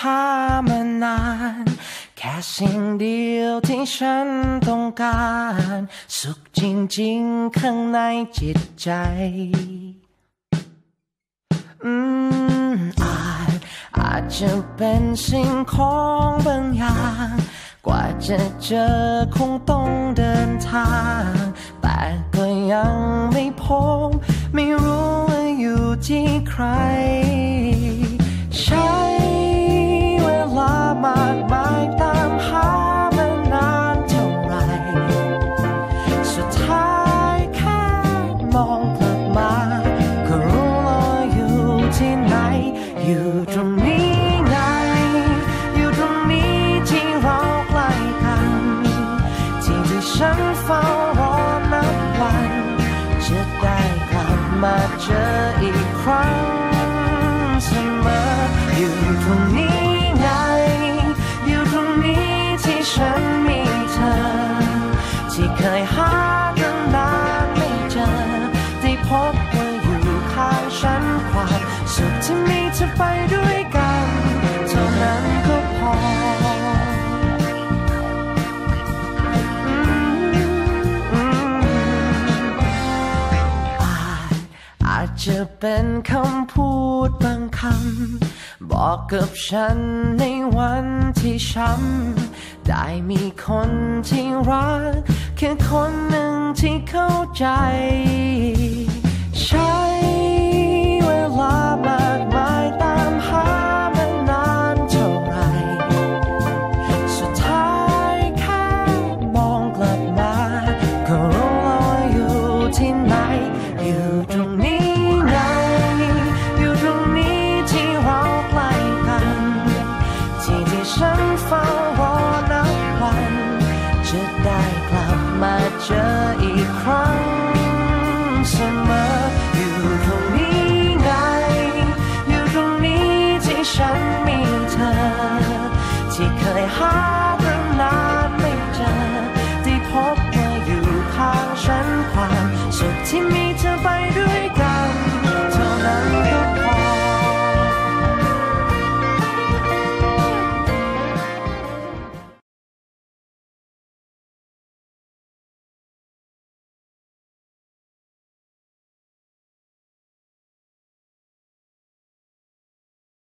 หามานาน แค่สิ่งเดียวที่ฉันต้องการ สุขจริงๆ ข้างในจิตใจ อืมอาจอาจจะเป็นสิ่งของบางอย่างกว่าจะเจอคงต้องเดินทาง แต่ก็ยังไม่พบ ไม่รู้ว่าอยู่ที่ใคร อยู่ตรงนี้ไง อยู่ตรงนี้ที่เราใกล้กัน ที่ที่ฉันเฝ้ารอนับวัน จะได้กลับมาเจออีกครั้งเสมออยู่ตรงนี้ไง อยู่ตรงนี้ที่ฉันมีเธอ ที่เคยหาตั้งนานไม่เจอ ได้พบว่าอยู่ข้างฉันความสุขที่มี เธอไปด้วยกันเท่านั้นก็พออืมอืมอาจอาจจะเป็นคำพูดบางคำ บอกกับฉันในวันที่ช้ำได้มีคนที่รัก แค่คนหนึ่งที่เข้าใจ ที่ไหน อยู่ตรงนี้ไงอยู่ตรงนี้ที่เราใกล้กัน ที่ที่ฉันเฝ้ารอนับวัน จะได้กลับมาเจออีกครั้งเสมออยู่ตรงนี้ไงอยู่ตรงนี้ที่ฉันมีเธอ ที่เคยหา